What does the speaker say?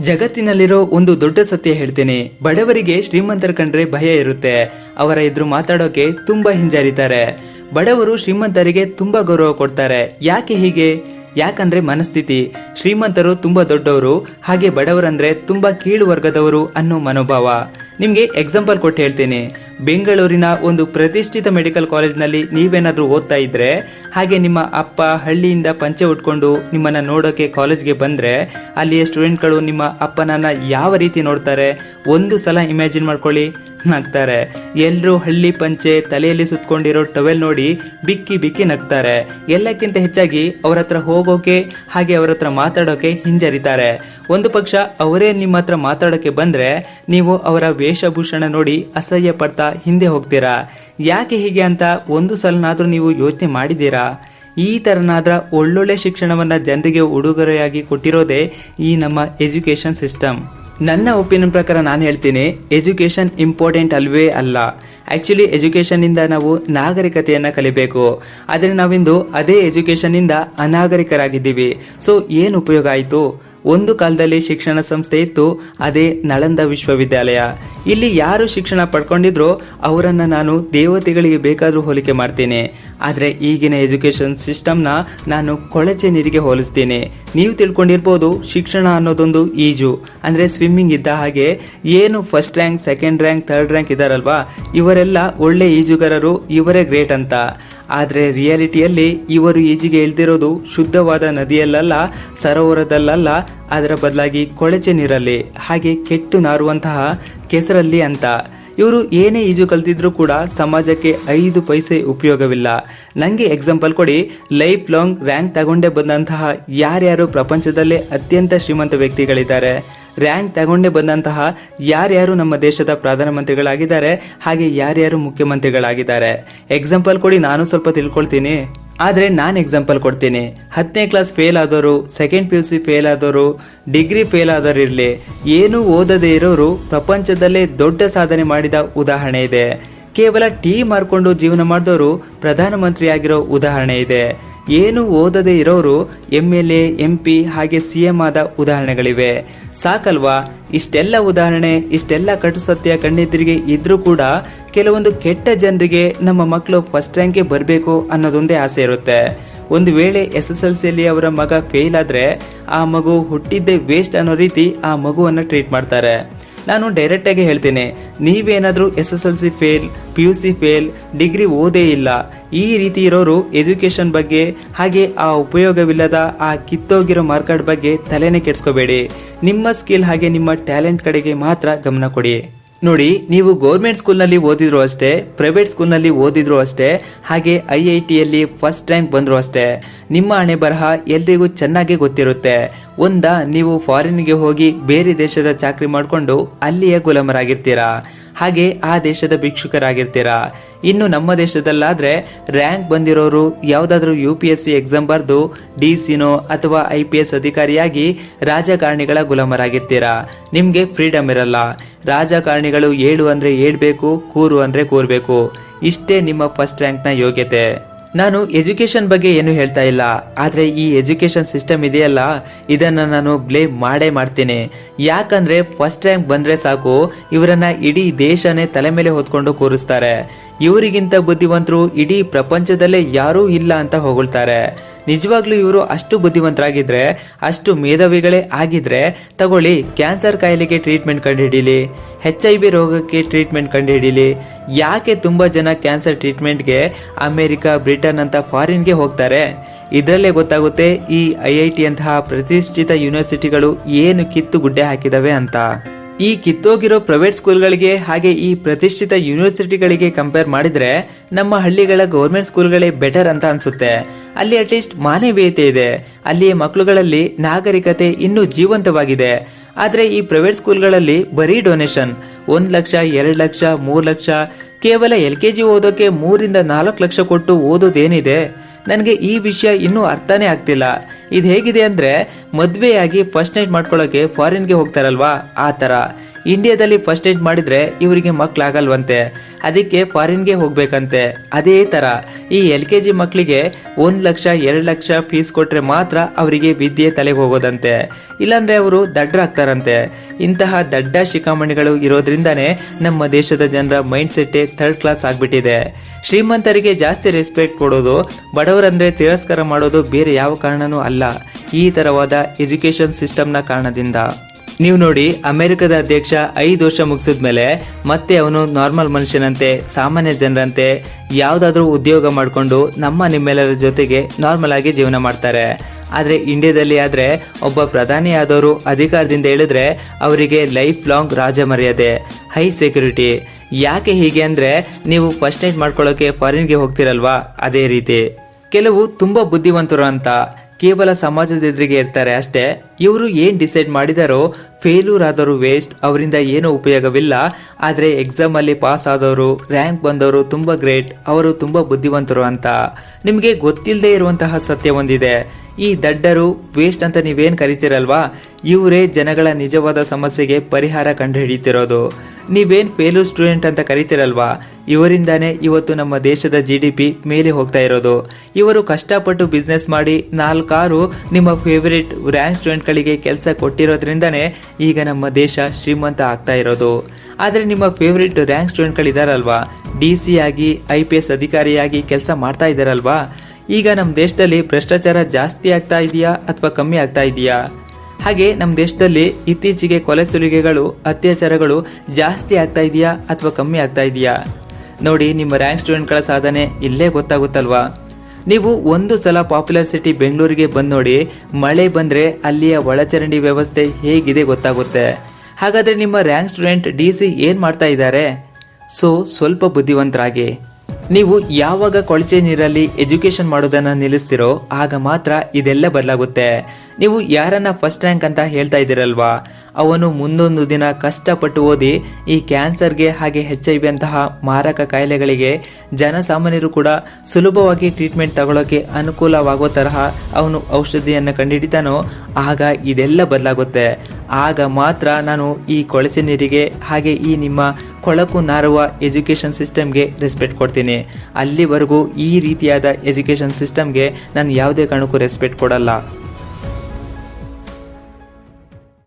ಜಗತ್ತಿನಲ್ಲಿರೋ ಒಂದು ದೊಡ್ಡ ಸತ್ಯ ಹೇಳ್ತೀನಿ. ಬಡವರಿಗೆ ಶ್ರೀಮಂತರ ಕಂಡ್ರೆ ಭಯ ಇರುತ್ತೆ. ಅವರ ಎದುರು ಮಾತಾಡೋಕೆ ತುಂಬಾ ಹಿಂಜರಿತಾರೆ. ಬಡವರು ಶ್ರೀಮಂತರಿಗೆ ತುಂಬಾ ಗೌರವ ಕೊಡ್ತಾರೆ. ಯಾಕೆ ಹೀಗೆ? ಯಾಕಂದ್ರೆ ಮನಸ್ಥಿತಿ, ಶ್ರೀಮಂತರು ತುಂಬಾ ದೊಡ್ಡವರು, ಹಾಗೆ ಬಡವರಂದ್ರೆ ತುಂಬಾ ಕೀಳು ವರ್ಗದವರು ಅನ್ನೋ ಮನೋಭಾವ. ನಿಮ್ಗೆ ಎಕ್ಸಾಂಪಲ್ ಕೊಟ್ಟು ಹೇಳ್ತೀನಿ. ಬೆಂಗಳೂರಿನ ಒಂದು ಪ್ರತಿಷ್ಠಿತ ಮೆಡಿಕಲ್ ಕಾಲೇಜ್ನಲ್ಲಿ ನೀವೇನಾದ್ರೂ ಓದ್ತಾ ಇದ್ರೆ, ಹಾಗೆ ನಿಮ್ಮ ಅಪ್ಪ ಹಳ್ಳಿಯಿಂದ ಪಂಚೆ ಉಟ್ಕೊಂಡು ನಿಮ್ಮನ್ನ ನೋಡೋಕೆ ಕಾಲೇಜ್ಗೆ ಬಂದ್ರೆ, ಅಲ್ಲಿಯ ಸ್ಟೂಡೆಂಟ್ಗಳು ನಿಮ್ಮ ಅಪ್ಪನನ್ನ ಯಾವ ರೀತಿ ನೋಡ್ತಾರೆ? ಒಂದು ಸಲ ಇಮ್ಯಾಜಿನ್ ಮಾಡ್ಕೊಳ್ಳಿ. ನಗ್ತಾರೆ. ಎಲ್ಲರೂ ಹಳ್ಳಿ ಪಂಚೆ ತಲೆಯಲ್ಲಿ ಸುತ್ಕೊಂಡಿರೋ ಟವೆಲ್ ನೋಡಿ ಬಿಕ್ಕಿ ಬಿಕ್ಕಿ ನಗ್ತಾರೆ. ಎಲ್ಲಕ್ಕಿಂತ ಹೆಚ್ಚಾಗಿ ಅವ್ರ ಹತ್ರ ಹೋಗೋಕೆ, ಹಾಗೆ ಅವ್ರ ಹತ್ರ ಮಾತಾಡೋಕೆ ಹಿಂಜರಿತಾರೆ. ಒಂದು ಪಕ್ಷ ಅವರೇ ನಿಮ್ಮ ಹತ್ರ ಮಾತಾಡೋಕೆ ಬಂದ್ರೆ ನೀವು ಅವರ ವೇಷಭೂಷಣ ನೋಡಿ ಅಸಹ್ಯ ಪಡ್ತಾ ಹಿಂದೆ ಹೋಗ್ತೀರಾ? ಯಾಕೆ ಹೀಗೆ ಅಂತ ಒಂದು ಸಲನಾದ್ರೂ ನೀವು ಯೋಚನೆ ಮಾಡಿದ್ದೀರಾ? ಈ ತರನಾದ ಒಳ್ಳೊಳ್ಳೆ ಶಿಕ್ಷಣವನ್ನ ಜನರಿಗೆ ಉಡುಗೊರೆಯಾಗಿ ಕೊಟ್ಟಿರೋದೇ ಈ ನಮ್ಮ ಎಜುಕೇಶನ್ ಸಿಸ್ಟಮ್. ನನ್ನ ಒಪಿನಿಯನ್ ಪ್ರಕಾರ ನಾನು ಹೇಳ್ತೀನಿ ಎಜುಕೇಶನ್ ಇಂಪಾರ್ಟೆಂಟ್ ಅಲ್ವೇ ಅಲ್ಲ. ಆ್ಯಕ್ಚುಲಿ ಎಜುಕೇಶನ್ ಇಂದ ನಾವು ನಾಗರಿಕತೆಯನ್ನು ಕಲಿಬೇಕು. ಆದರೆ ನಾವಿಂದು ಅದೇ ಎಜುಕೇಶನ್ ಇಂದ ಅನಾಗರಿಕರಾಗಿದ್ದೀವಿ. ಸೊ, ಏನು ಉಪಯೋಗ ಆಯಿತು? ಒಂದು ಕಾಲದಲ್ಲಿ ಶಿಕ್ಷಣ ಸಂಸ್ಥೆ ಇತ್ತು, ಅದೇ ನಳಂದ ವಿಶ್ವವಿದ್ಯಾಲಯ. ಇಲ್ಲಿ ಯಾರು ಶಿಕ್ಷಣ ಪಡ್ಕೊಂಡಿದ್ರೋ ಅವರನ್ನ ನಾನು ದೇವತೆಗಳಿಗೆ ಬೇಕಾದರೂ ಹೋಲಿಕೆ ಮಾಡ್ತೀನಿ. ಆದರೆ ಈಗಿನ ಎಜುಕೇಶನ್ ಸಿಸ್ಟಮ್ನ ನಾನು ಕೊಳಚೆ ನೀರಿಗೆ ಹೋಲಿಸ್ತೀನಿ. ನೀವು ತಿಳ್ಕೊಂಡಿರ್ಬೋದು ಶಿಕ್ಷಣ ಅನ್ನೋದೊಂದು ಈಜು. ಅಂದರೆ ಸ್ವಿಮ್ಮಿಂಗ್ ಇದ್ದ ಹಾಗೆ ಏನು first rank, second rank, third rank ಇದಾರಲ್ವಾ? ಇವರೆಲ್ಲ ಒಳ್ಳೆ ಈಜುಗಾರರು, ಇವರೇ ಗ್ರೇಟ್ ಅಂತ. ಆದರೆ ರಿಯಾಲಿಟಿಯಲ್ಲಿ ಇವರು ಈಜಿಗೆ ಇಳ್ದಿರೋದು ಶುದ್ಧವಾದ ನದಿಯಲ್ಲ ಸರೋವರದಲ್ಲ ಅದರ ಬದಲಾಗಿ ಕೊಳಚೆ ನೀರಲ್ಲಿ, ಹಾಗೆ ಕೆಟ್ಟು ನಾರುವಂತಹ ಕೆಸರಲ್ಲಿ ಅಂತ. ಇವರು ಏನೇ ಈಜು ಕಲ್ತಿದ್ರು ಕೂಡ ಸಮಾಜಕ್ಕೆ ಐದು ಪೈಸೆ ಉಪಯೋಗವಿಲ್ಲ. ನನಗೆ ಎಕ್ಸಾಂಪಲ್ ಕೊಡಿ ಲೈಫ್ ಲಾಂಗ್ ರ್ಯಾಂಕ್ ತಗೊಂಡೇ ಬಂದಂತಹ ಯಾರ್ಯಾರು ಪ್ರಪಂಚದಲ್ಲೇ ಅತ್ಯಂತ ಶ್ರೀಮಂತ ವ್ಯಕ್ತಿಗಳಿದ್ದಾರೆ. ರ್ಯಾಂಕ್ ತಗೊಂಡೇ ಬಂದಂತಹ ಯಾರ್ಯಾರು ನಮ್ಮ ದೇಶದ ಪ್ರಧಾನಮಂತ್ರಿಗಳಾಗಿದ್ದಾರೆ, ಹಾಗೆ ಯಾರ್ಯಾರು ಮುಖ್ಯಮಂತ್ರಿಗಳಾಗಿದ್ದಾರೆ. ಎಕ್ಸಾಂಪಲ್ ಕೊಡಿ, ನಾನು ಸ್ವಲ್ಪ ತಿಳ್ಕೊಳ್ತೀನಿ. ಆದರೆ ನಾನು ಎಕ್ಸಾಂಪಲ್ ಕೊಡ್ತೀನಿ. ಹತ್ತನೇ ಕ್ಲಾಸ್ ಫೇಲ್ ಆದವರು second P U C fail ಆದವರು ಡಿಗ್ರಿ ಫೇಲ್ ಆದವರು ಇರಲಿ. ಏನೂ ಓದದೇ ಇರೋರು ಪ್ರಪಂಚದಲ್ಲೇ ದೊಡ್ಡ ಸಾಧನೆ ಮಾಡಿದ ಉದಾಹರಣೆ ಇದೆ. ಕೇವಲ ಟೀ ಮಾರ್ಕೊಂಡು ಜೀವನ ಮಾಡಿದವರು ಪ್ರಧಾನಮಂತ್ರಿ ಆಗಿರೋ ಉದಾಹರಣೆ ಇದೆ. ಏನು ಓದದೇ ಇರೋರು M L A M P ಹಾಗೆ ಸಿ ಎಂ ಆದ ಉದಾಹರಣೆಗಳಿವೆ. ಸಾಕಲ್ವಾ? ಇಷ್ಟೆಲ್ಲ ಉದಾಹರಣೆ, ಇಷ್ಟೆಲ್ಲ ಕಟು ಸತ್ಯ ಕಣ್ಣಿದ್ರಿಗೆ ಇದ್ರೂ ಕೂಡ ಕೆಲವೊಂದು ಕೆಟ್ಟ ಜನರಿಗೆ ನಮ್ಮ ಮಕ್ಕಳು ಫಸ್ಟ್ ರ್ಯಾಂಕ್ಗೆ ಬರಬೇಕು ಅನ್ನೋದೊಂದೇ ಆಸೆ ಇರುತ್ತೆ. ಒಂದು ವೇಳೆ ಎಸ್ ಎಸ್ ಎಲ್ ಸಿಯಲ್ಲಿ ಅವರ ಮಗ ಫೇಲ್ ಆದರೆ ಆ ಮಗು ಹುಟ್ಟಿದ್ದೇ ವೇಸ್ಟ್ ಅನ್ನೋ ರೀತಿ ಆ ಮಗುವನ್ನು ಟ್ರೀಟ್ ಮಾಡ್ತಾರೆ. ನಾನು ಡೈರೆಕ್ಟಾಗಿ ಹೇಳ್ತೀನಿ, ನೀವೇನಾದರೂ S S L C fail P U C fail degree ಓದೇ ಇಲ್ಲ, ಈ ರೀತಿ ಇರೋರು ಎಜುಕೇಷನ್ ಬಗ್ಗೆ, ಹಾಗೆ ಆ ಉಪಯೋಗವಿಲ್ಲದ ಆ ಕಿತ್ತೋಗಿರೋ ಮಾರ್ಕೆಟ್ ಬಗ್ಗೆ ತಲೆನೇ ಕೆಡಿಸ್ಕೋಬೇಡಿ. ನಿಮ್ಮ ಸ್ಕಿಲ್ ಹಾಗೆ ನಿಮ್ಮ ಟ್ಯಾಲೆಂಟ್ ಕಡೆಗೆ ಮಾತ್ರ ಗಮನ ಕೊಡಿ. ನೋಡಿ, ನೀವು ಗೌರ್ಮೆಂಟ್ ಸ್ಕೂಲ್ನಲ್ಲಿ ಓದಿದ್ರು ಅಷ್ಟೇ ಪ್ರೈವೇಟ್ ಸ್ಕೂಲ್ನಲ್ಲಿ ಓದಿದ್ರು ಅಷ್ಟೇ, ಹಾಗೆ ಐ ಐ ಟಿಯಲ್ಲಿ ಫಸ್ಟ್ ರ್ಯಾಂಕ್ ಬಂದರೂ ಅಷ್ಟೇ. ನಿಮ್ಮ ಹಣೆ ಬರಹ ಎಲ್ರಿಗೂ ಚೆನ್ನಾಗಿ ಗೊತ್ತಿರುತ್ತೆ. ಒಂದ, ನೀವು ಫಾರಿನ್ಗೆ ಹೋಗಿ ಬೇರೆ ದೇಶದ ಚಾಕ್ರಿ ಮಾಡಿಕೊಂಡು ಅಲ್ಲಿಯ ಗುಲಾಮರಾಗಿರ್ತೀರಾ? ಹಾಗೆ ಆ ದೇಶದ ಭಿಕ್ಷುಕರಾಗಿರ್ತೀರಾ? ಇನ್ನು ನಮ್ಮ ದೇಶದಲ್ಲಾದ್ರೆ ರ್ಯಾಂಕ್ ಬಂದಿರೋರು ಯಾವುದಾದ್ರೂ U P S C exam ಬರೆದು ಡಿ ಸಿನೋ ಅಥವಾ ಐ ಪಿ ಎಸ್ ಅಧಿಕಾರಿಯಾಗಿ ರಾಜಕಾರಣಿಗಳ ಗುಲಾಮರಾಗಿರ್ತೀರಾ? ನಿಮಗೆ ಫ್ರೀಡಮ್ ಇರಲ್ಲ. ರಾಜಕಾರಣಿಗಳು ಏಳು ಅಂದ್ರೆ ಏಳ್ಬೇಕು, ಕೂರು ಅಂದ್ರೆ ಕೂರ್ಬೇಕು. ಇಷ್ಟೇ ನಿಮ್ಮ ಫಸ್ಟ್ ರ್ಯಾಂಕ್ನ ಯೋಗ್ಯತೆ. ನಾನು ಎಜುಕೇಶನ್ ಬಗ್ಗೆ ಏನು ಹೇಳ್ತಾ ಇಲ್ಲ, ಆದರೆ ಈ ಎಜುಕೇಶನ್ ಸಿಸ್ಟಮ್ ಇದೆಯಲ್ಲ, ಇದನ್ನು ನಾನು ಬ್ಲೇಮ್ ಮಾಡೇ ಮಾಡ್ತೀನಿ. ಯಾಕಂದ್ರೆ ಫಸ್ಟ್ ರ್ಯಾಂಕ್ ಬಂದ್ರೆ ಸಾಕು, ಇವರನ್ನ ಇಡೀ ದೇಶನೇ ತಲೆ ಮೇಲೆ ಹೊತ್ಕೊಂಡು ಕೂರಿಸ್ತಾರೆ. ಇವರಿಗಿಂತ ಬುದ್ಧಿವಂತರು ಇಡೀ ಪ್ರಪಂಚದಲ್ಲೇ ಯಾರೂ ಇಲ್ಲ ಅಂತ ಹೊಗಳ್ತಾರೆ. ನಿಜವಾಗ್ಲೂ ಇವರು ಅಷ್ಟು ಬುದ್ಧಿವಂತರಾಗಿದ್ರೆ, ಅಷ್ಟು ಮೇಧಾವಿಗಳೇ ಆಗಿದ್ರೆ, ತಗೊಳ್ಳಿ, ಕ್ಯಾನ್ಸರ್ ಕಾಯಿಲೆಗೆ ಟ್ರೀಟ್ಮೆಂಟ್ ಕಂಡುಹಿಡೀಲಿ ಹೆಚ್ ಐ ಬಿ ರೋಗಕ್ಕೆ ಟ್ರೀಟ್ಮೆಂಟ್ ಕಂಡುಹಿಡೀಲಿ. ಯಾಕೆ ತುಂಬ ಜನ ಕ್ಯಾನ್ಸರ್ ಟ್ರೀಟ್ಮೆಂಟ್ಗೆ ಅಮೆರಿಕ, ಬ್ರಿಟನ್ ಅಂತ ಫಾರಿನ್ಗೆ ಹೋಗ್ತಾರೆ? ಇದರಲ್ಲೇ ಗೊತ್ತಾಗುತ್ತೆ ಈ ಐ ಐ ಟಿ ಅಂತಹ ಪ್ರತಿಷ್ಠಿತ ಯೂನಿವರ್ಸಿಟಿಗಳು ಏನು ಕಿತ್ತು ಗುಡ್ಡೆ ಹಾಕಿದವೆ ಅಂತ. ಈ ಕಿತ್ತೋಗಿರೋ ಪ್ರೈವೇಟ್ ಸ್ಕೂಲ್ಗಳಿಗೆ ಹಾಗೆ ಈ ಪ್ರತಿಷ್ಠಿತ ಯೂನಿವರ್ಸಿಟಿಗಳಿಗೆ ಕಂಪೇರ್ ಮಾಡಿದ್ರೆ ನಮ್ಮ ಹಳ್ಳಿಗಳ ಗೌರ್ಮೆಂಟ್ ಸ್ಕೂಲ್ಗಳೇ ಬೆಟರ್ ಅಂತ ಅನ್ಸುತ್ತೆ. ಅಲ್ಲಿ ಅಟ್ಲೀಸ್ಟ್ ಮಾನವೀಯತೆ ಇದೆ. ಅಲ್ಲಿಯ ಮಕ್ಕಳುಗಳಲ್ಲಿ ನಾಗರಿಕತೆ ಇನ್ನೂ ಜೀವಂತವಾಗಿದೆ. ಆದರೆ ಈ ಪ್ರೈವೇಟ್ ಸ್ಕೂಲ್ಗಳಲ್ಲಿ ಬರೀ ಡೊನೇಷನ್, ಒಂದು ಲಕ್ಷ, ಎರಡು ಲಕ್ಷ, ಮೂರು ಲಕ್ಷ, ಕೇವಲ ಎಲ್ ಕೆ ಜಿ ಓದೋಕೆ ಮೂರಿಂದ ನಾಲ್ಕು ಲಕ್ಷ ಕೊಟ್ಟು ಓದೋದೇನಿದೆ? ನನಗೆ ಈ ವಿಷಯ ಇನ್ನೂ ಅರ್ಥನೇ ಆಗ್ತಿಲ್ಲ. ಇದು ಹೇಗಿದೆ ಅಂದ್ರೆ ಮದ್ವೆಯಾಗಿ ಫಸ್ಟ್ ನೈಟ್ ಮಾಡ್ಕೊಳ್ಳೋಕೆ ಫಾರಿನ್ಗೆ ಹೋಗ್ತಾರಲ್ವಾ? ಆ ಥರ ಇಂಡಿಯಾದಲ್ಲಿ ಫಸ್ಟ್ ಏಡ್ ಮಾಡಿದ್ರೆ ಇವರಿಗೆ ಮಕ್ಕಳಾಗಲ್ವಂತೆ ಅದಕ್ಕೆ ಫಾರಿನ್ಗೆ ಹೋಗ್ಬೇಕಂತೆ. ಅದೇ ತರ, ಈ ಎಲ್ ಕೆ ಜಿ ಮಕ್ಕಳಿಗೆ ಒಂದು ಲಕ್ಷ, ಎರಡು ಲಕ್ಷ ಫೀಸ್ ಕೊಟ್ರೆ ಮಾತ್ರ ಅವರಿಗೆ ವಿದ್ಯೆ ತಲೆಗೆ ಹೋಗೋದಂತೆ. ಇಲ್ಲಾಂದ್ರೆ ಅವರು ದಡ್ಡರಾಗ್ತಾರಂತೆ ಇಂತಹ ದಡ್ಡ ಶಿಖಾಮಣಿಗಳು ಇರೋದ್ರಿಂದನೇ ನಮ್ಮ ದೇಶದ ಜನರ ಮೈಂಡ್ ಸೆಟ್ಟೇ ಥರ್ಡ್ ಕ್ಲಾಸ್ ಆಗ್ಬಿಟ್ಟಿದೆ. ಶ್ರೀಮಂತರಿಗೆ ಜಾಸ್ತಿ ರೆಸ್ಪೆಕ್ಟ್ ಕೊಡೋದು, ಬಡವರಂದ್ರೆ ತಿರಸ್ಕಾರ ಮಾಡೋದು ಬೇರೆ ಯಾವ ಕಾರಣನೂ ಅಲ್ಲ. ಈ ತರವಾದ ಎಜುಕೇಶನ್ ಸಿಸ್ಟಮ್ನ ಕಾರಣದಿಂದ. ನೀವು ನೋಡಿ ಅಮೆರಿಕದ ಅಧ್ಯಕ್ಷ ಐದು ವರ್ಷ ಮುಗಿಸಿದ್ಮೇಲೆ ಮತ್ತೆ ಅವನು ನಾರ್ಮಲ್ ಮನುಷ್ಯನಂತೆ, ಸಾಮಾನ್ಯ ಜನರಂತೆ ಯಾವುದಾದ್ರೂ ಉದ್ಯೋಗ ಮಾಡಿಕೊಂಡು ನಮ್ಮ ನಿಮ್ಮೆಲ್ಲರ ಜೊತೆಗೆ ನಾರ್ಮಲ್ ಆಗಿ ಜೀವನ ಮಾಡ್ತಾರೆ. ಆದರೆ ಇಂಡಿಯಾದಲ್ಲಿ ಆದರೆ ಒಬ್ಬ ಪ್ರಧಾನಿ ಆದವರು ಅಧಿಕಾರದಿಂದ ಹೇಳಿದ್ರೆ ಅವರಿಗೆ ಲೈಫ್ ಲಾಂಗ್ ರಾಜ ಮರ್ಯಾದೆ ಹೈ ಸೆಕ್ಯೂರಿಟಿ ಯಾಕೆ ಹೀಗೆ ಅಂದರೆ ನೀವು ಫಸ್ಟ್ ನೈಟ್ ಮಾಡ್ಕೊಳ್ಳೋಕೆ ಫಾರಿನ್ಗೆ ಹೋಗ್ತಿರಲ್ವಾ? ಅದೇ ರೀತಿ. ಕೆಲವು ತುಂಬ ಬುದ್ಧಿವಂತರು ಅಂತ ಕೇವಲ ಸಮಾಜದ ಎದುರಿಗೆ ಇರ್ತಾರೆ ಅಷ್ಟೇ. ಇವರು ಏನು ಡಿಸೈಡ್ ಮಾಡಿದಾರೋ ಫೇಲ್ಯೂರ್ ಆದವರು ವೇಸ್ಟ್ ಅವರಿಂದ ಏನೂ ಉಪಯೋಗವಿಲ್ಲ. ಆದರೆ ಎಕ್ಸಾಮಲ್ಲಿ ಪಾಸ್ ಆದವರು ರ್ಯಾಂಕ್ ಬಂದವರು ತುಂಬ ಗ್ರೇಟ್ ಅವರು ತುಂಬ ಬುದ್ಧಿವಂತರು ಅಂತ. ನಿಮಗೆ ಗೊತ್ತಿಲ್ಲದೆ ಇರುವಂತಹ ಸತ್ಯ ಒಂದಿದೆ. ಈ ದಡ್ಡರು ವೇಸ್ಟ್ ಅಂತ ನೀವೇನು ಕರಿತೀರಲ್ವಾ? ಇವರೇ ಜನಗಳ ನಿಜವಾದ ಸಮಸ್ಯೆಗೆ ಪರಿಹಾರ ಕಂಡುಹಿಡಿತಿರೋದು ನೀವೇನು ಫೇಲ್ಯೂರ್ ಸ್ಟೂಡೆಂಟ್ ಅಂತ ಕರಿತೀರಲ್ವಾ? ಇವರಿಂದಾನೇ ಇವತ್ತು ನಮ್ಮ ದೇಶದ ಜಿ ಡಿ ಪಿ ಮೇಲೆ ಹೋಗ್ತಾ ಇರೋದು. ಇವರು ಕಷ್ಟಪಟ್ಟು ಬಿಸ್ನೆಸ್ ಮಾಡಿ ನಾಲ್ಕಾರು ನಿಮ್ಮ ಫೇವರಿಟ್ ರ್ಯಾಂಕ್ ಸ್ಟೂಡೆಂಟ್ಗಳಿಗೆ ಕೆಲಸ ಕೊಟ್ಟಿರೋದ್ರಿಂದನೇ ಈಗ ನಮ್ಮ ದೇಶ ಶ್ರೀಮಂತ ಆಗ್ತಾ ಇರೋದು. ಆದರೆ ನಿಮ್ಮ ಫೇವರಿಟ್ ರ್ಯಾಂಕ್ ಸ್ಟೂಡೆಂಟ್ಗಳಿದಾರಲ್ವಾ ಡಿ ಸಿ ಆಗಿ ಐ ಪಿ ಎಸ್ ಅಧಿಕಾರಿಯಾಗಿ ಕೆಲಸ ಮಾಡ್ತಾ ಇದ್ದಾರಲ್ವಾ ಈಗ ನಮ್ಮ ದೇಶದಲ್ಲಿ ಭ್ರಷ್ಟಾಚಾರ ಜಾಸ್ತಿ ಆಗ್ತಾ ಇದೆಯಾ ಅಥವಾ ಕಮ್ಮಿ ಆಗ್ತಾ ಇದೆಯಾ? ಹಾಗೆ ನಮ್ಮ ದೇಶದಲ್ಲಿ ಇತ್ತೀಚೆಗೆ ಕೊಲೆ ಸುಲಿಗೆಗಳು, ಅತ್ಯಾಚಾರಗಳು ಜಾಸ್ತಿ ಆಗ್ತಾ ಇದೆಯಾ ಅಥವಾ ಕಮ್ಮಿ ಆಗ್ತಾ ಇದೆಯಾ? ನೋಡಿ ನಿಮ್ಮ ರ್ಯಾಂಕ್ ಸ್ಟೂಡೆಂಟ್ಗಳ ಸಾಧನೆ ಇಲ್ಲೇ ಗೊತ್ತಾಗುತ್ತಲ್ವಾ? ನೀವು ಒಂದು ಸಲ ಪಾಪ್ಯುಲರ್ ಸಿಟಿ ಬೆಂಗಳೂರಿಗೆ ಬಂದು ನೋಡಿ ಮಳೆ ಬಂದರೆ ಅಲ್ಲಿಯ ಒಳಚರಂಡಿ ವ್ಯವಸ್ಥೆ ಹೇಗಿದೆ ಗೊತ್ತಾಗುತ್ತೆ. ಹಾಗಾದರೆ ನಿಮ್ಮ ರ್ಯಾಂಕ್ ಸ್ಟೂಡೆಂಟ್ ಡಿ ಸಿ ಏನು ಮಾಡ್ತಾ ಇದ್ದಾರೆ? ಸೊ, ಸ್ವಲ್ಪ ಬುದ್ಧಿವಂತರಾಗಿ. ನೀವು ಯಾವಾಗ ಕೊಳಚೆ ನೀರಲ್ಲಿ ಎಜುಕೇಶನ್ ಮಾಡೋದನ್ನು ನಿಲ್ಲಿಸ್ತಿರೋ, ಆಗ ಮಾತ್ರ ಇದೆಲ್ಲ ಬದಲಾಗುತ್ತೆ. ನೀವು ಯಾರನ್ನ ಫಸ್ಟ್ ರ್ಯಾಂಕ್ ಅಂತ ಹೇಳ್ತಾ ಇದ್ದೀರಲ್ವಾ? ಅವನು ಮುಂದೊಂದು ದಿನ ಕಷ್ಟಪಟ್ಟು ಓದಿ ಈ ಕ್ಯಾನ್ಸರ್ಗೆ ಹಾಗೆ ಹೆಚ್ ಐ ವಿ ಅಂತಹ ಮಾರಕ ಕಾಯಿಲೆಗಳಿಗೆ ಜನಸಾಮಾನ್ಯರು ಕೂಡ ಸುಲಭವಾಗಿ ಟ್ರೀಟ್ಮೆಂಟ್ ತಗೊಳ್ಳೋಕೆ ಅನುಕೂಲವಾಗೋ ತರಹ ಅವನು ಔಷಧಿಯನ್ನು ಕಂಡುಹಿಡಿತಾನೋ ಆಗ ಇದೆಲ್ಲ ಬದಲಾಗುತ್ತೆ. ಆಗ ಮಾತ್ರ ನಾನು ಈ ಕೊಳಚೆ ನೀರಿಗೆ ಹಾಗೆ ಈ ನಿಮ್ಮ ಕೊಳಕು ನಾರುವ ಎಜುಕೇಷನ್ ಸಿಸ್ಟಮ್ಗೆ ರೆಸ್ಪೆಕ್ಟ್ ಕೊಡ್ತೀನಿ. ಅಲ್ಲಿವರೆಗೂ ಈ ರೀತಿಯಾದ ಎಜುಕೇಷನ್ ಸಿಸ್ಟಮ್ಗೆ ನಾನು ಯಾವುದೇ ಕಾರಣಕ್ಕೂ ರೆಸ್ಪೆಕ್ಟ್ ಕೊಡಲ್ಲ.